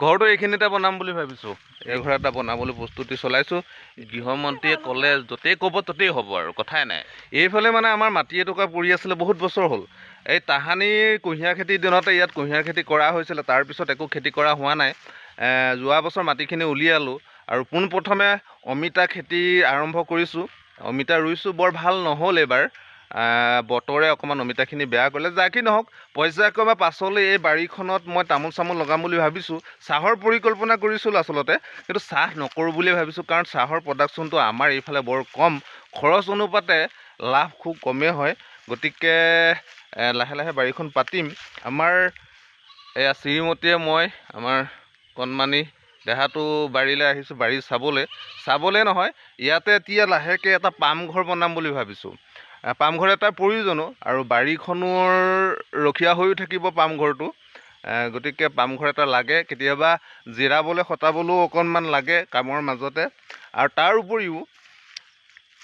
ঘৰটো এইখিনিতে বনাম বুলি ভাবিছোঁ। এই ঘৰ এটা বনাবলৈ প্ৰস্তুতি চলাইছোঁ। গৃহমন্ত্ৰীয়ে ক'লে য'তেই ক'ব ত'তেই হ'ব আৰু কথাই নাই। এইফালে মানে আমাৰ মাটি এটুকা পৰি আছিলে বহুত বছৰ হ'ল। এই তাহানিৰ কুঁহিয়াৰ খেতিৰ দিনতে ইয়াত কুঁহিয়াৰ খেতি কৰা হৈছিলে তাৰপিছত একো খেতি কৰা হোৱা নাই। যোৱা বছৰ মাটিখিনি উলিয়ালোঁ আৰু পোনপ্ৰথমে অমিতা খেতি আৰম্ভ কৰিছোঁ। অমিতা ৰুইছোঁ বৰ ভাল নহ'ল এইবাৰ বতৰে অকণমান অমিতাখিনি বেয়া কৰিলে যাৰ কি নহওক পৰ্যায়ক্ৰমে পাছলৈ এই বাৰীখনত মই তামোল চামোল লগাম বুলি ভাবিছোঁ। চাহৰ পৰিকল্পনা কৰিছিলোঁ আচলতে কিন্তু চাহ নকৰোঁ বুলিয়ে ভাবিছোঁ কাৰণ চাহৰ প্ৰডাকশ্যনটো আমাৰ এইফালে বৰ কম। খৰচ অনুপাতে লাভ খুব কমেই হয়। গতিকে লাহে লাহে বাৰীখন পাতিম। আমাৰ এয়া শ্ৰীমতীয়ে মই আমাৰ কণমানি দেহাটো বাৰীলৈ আহিছোঁ বাৰী চাবলৈ। চাবলৈ নহয় ইয়াতে এতিয়া লাহেকৈ এটা পামঘৰ বনাম বুলি ভাবিছোঁ। পামঘৰ এটাৰ প্ৰয়োজনো আৰু বাৰীখনৰ ৰখীয়া হৈও থাকিব পামঘৰটো। গতিকে পামঘৰ এটা লাগে কেতিয়াবা জিৰাবলৈ সতাবলৈও অকণমান লাগে কামৰ মাজতে। আৰু তাৰ উপৰিও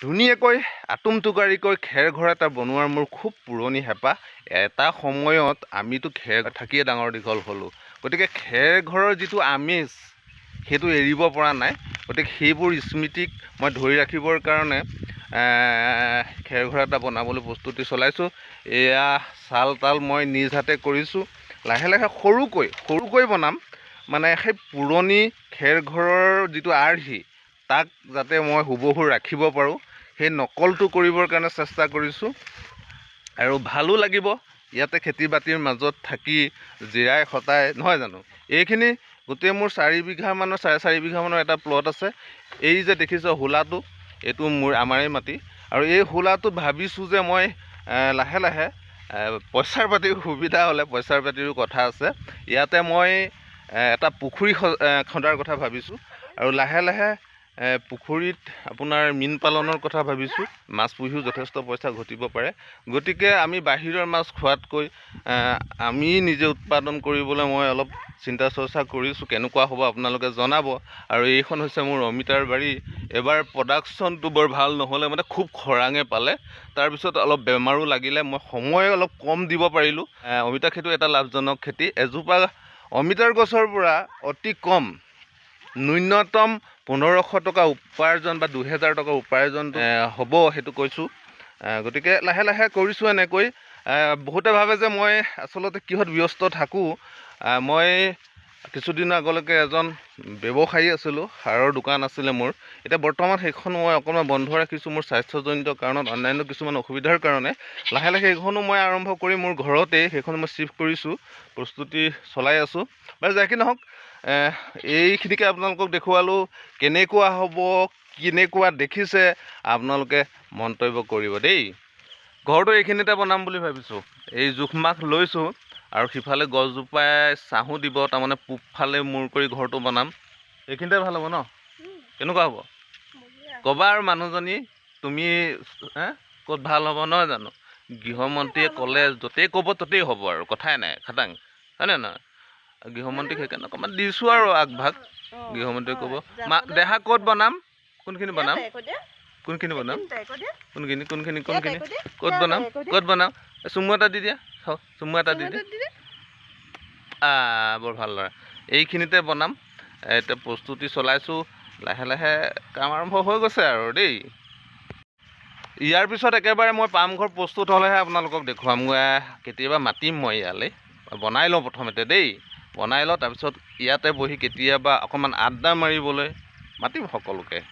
ধুনীয়াকৈ আটোম টোকাৰিকৈ খেৰ ঘৰ এটা বনোৱাৰ মোৰ খুব পুৰণি হেঁপাহ। এটা সময়ত আমিতো খেৰ থাকিয়ে ডাঙৰ দীঘল হ'লোঁ। গতিকে খেৰ ঘৰৰ যিটো আমেজ সেইটো এৰিব পৰা নাই। গতিকে সেইবোৰ স্মৃতিক মই ধৰি ৰাখিবৰ কাৰণে খেৰ ঘৰ এটা বনাবলৈ প্ৰস্তুতি চলাইছোঁ। এয়া চাল তাল মই নিজ হাতে কৰিছোঁ। লাহে লাহে সৰুকৈ সৰুকৈ বনাম। মানে সেই পুৰণি খেৰ ঘৰৰ যিটো আৰ্হি তাক যাতে মই হুবহু ৰাখিব পাৰোঁ। সেই নকলটো কৰিবৰ কাৰণে চেষ্টা কৰিছোঁ। আৰু ভালো লাগিব ইয়াতে খেতি বাতিৰ মাজত থাকি জিৰাই সতাই নহয় জানো? এইখিনি গোটেই মোৰ চাৰি বিঘামানৰ চাৰে চাৰি বিঘামানৰ এটা প্লট আছে। এই যে দেখিছ হোলাটো। এইটো মোৰ আমাৰেই মাটি। আৰু এই হোলাটোত ভাবিছোঁ যে মই লাহে লাহে পইচাৰ পাতিৰ সুবিধা হ'লে পইচাৰ পাতিৰো কথা আছে। ইয়াতে মই এটা পুখুৰী খন্দাৰ কথা ভাবিছোঁ। আৰু লাহে লাহে পুখুৰীত আপোনাৰ মীন পালনৰ কথা ভাবিছোঁ। মাছ পুহিও যথেষ্ট পইচা ঘটিব পাৰে। গতিকে আমি বাহিৰৰ মাছ খোৱাতকৈ আমি নিজে উৎপাদন কৰিবলৈ মই অলপ চিন্তা চৰ্চা কৰিছোঁ কেনেকুৱা হ'ব আপোনালোকে জনাব। আৰু এইখন হৈছে মোৰ অমিতাৰ বাৰী। এবাৰ প্ৰডাকশ্যনটো বৰ ভাল নহ'লে মানে খুব খৰাঙে পালে। তাৰপিছত অলপ বেমাৰো লাগিলে মই সময় অলপ কম দিব পাৰিলোঁ। অমিতা খেতিও এটা লাভজনক খেতি। এজোপা অমিতাৰ গছৰ পৰা অতি কম ন্যূনতম পোন্ধৰশ টকা উপাৰ্জন বা দুহেজাৰ টকা উপাৰ্জন হ'ব সেইটো কৈছোঁ। গতিকে লাহে লাহে কৰিছোঁ এনেকৈ। বহুতে ভাবে যে মই আচলতে কিহত ব্যস্ত থাকোঁ। মই কিছুদিনৰ আগলৈকে এজন ব্যৱসায়ী আছিলোঁ সাৰৰ দোকান আছিলে মোৰ। এতিয়া বৰ্তমান সেইখন মই অকণমান বন্ধ ৰাখিছোঁ মোৰ স্বাস্থ্যজনিত কাৰণত অন্যান্য কিছুমান অসুবিধাৰ কাৰণে। লাহে লাহে সেইখনো মই আৰম্ভ কৰি মোৰ ঘৰতেই সেইখন মই চিফ্ট কৰিছোঁ প্ৰস্তুতি চলাই আছোঁ। বাৰু যাই কি নহওক এইখিনিকে আপোনালোকক দেখুৱালোঁ কেনেকুৱা হ'ব কেনেকুৱা দেখিছে আপোনালোকে মন্তব্য কৰিব দেই। ঘৰটো এইখিনিতে বনাম বুলি ভাবিছোঁ। এই জোখমাখ লৈছোঁ। আৰু সিফালে গছজোপাই ছাঁহো দিব তাৰমানে পূবফালে মূৰ কৰি ঘৰটো বনাম। এইখিনিতে ভাল হ'ব ন? কেনেকুৱা হ'ব? ক'বা আৰু মানুহজনী তুমি হে ক'ত ভাল হ'ব নহয় জানো? গৃহমন্ত্ৰীয়ে ক'লে য'তেই ক'ব ত'তেই হ'ব আৰু কথাই নাই খাটাং হয়নে নহয়? গৃহমন্ত্ৰীক সেইকাৰণে অকণমান দিছোঁ আৰু আগভাগ গৃহমন্ত্ৰীয়ে ক'ব মা দেহা ক'ত বনাম? কোনখিনি বনাম? কোনখিনি বনাম? কোনখিনি কোনখিনি কোনখিনি ক'ত বনাম? ক'ত বনাম? চুমু এটা দি দিয়া চাওক চুমু এটা দি দিয়া। বৰ ভাল ল'ৰা এইখিনিতে বনাম। এতিয়া প্ৰস্তুতি চলাইছোঁ। লাহে লাহে কাম আৰম্ভ হৈ গৈছে আৰু দেই। ইয়াৰ পিছত একেবাৰে মই পামঘৰ প্ৰস্তুত হ'লেহে আপোনালোকক দেখুৱাম। এ, কেতিয়াবা মাতিম মই ইয়ালৈ। বনাই লওঁ প্ৰথমতে দেই। বনাই লওঁ তাৰপিছত ইয়াতে বহি কেতিয়াবা অকণমান আড্ডা মাৰিবলৈ মাতিম সকলোকে।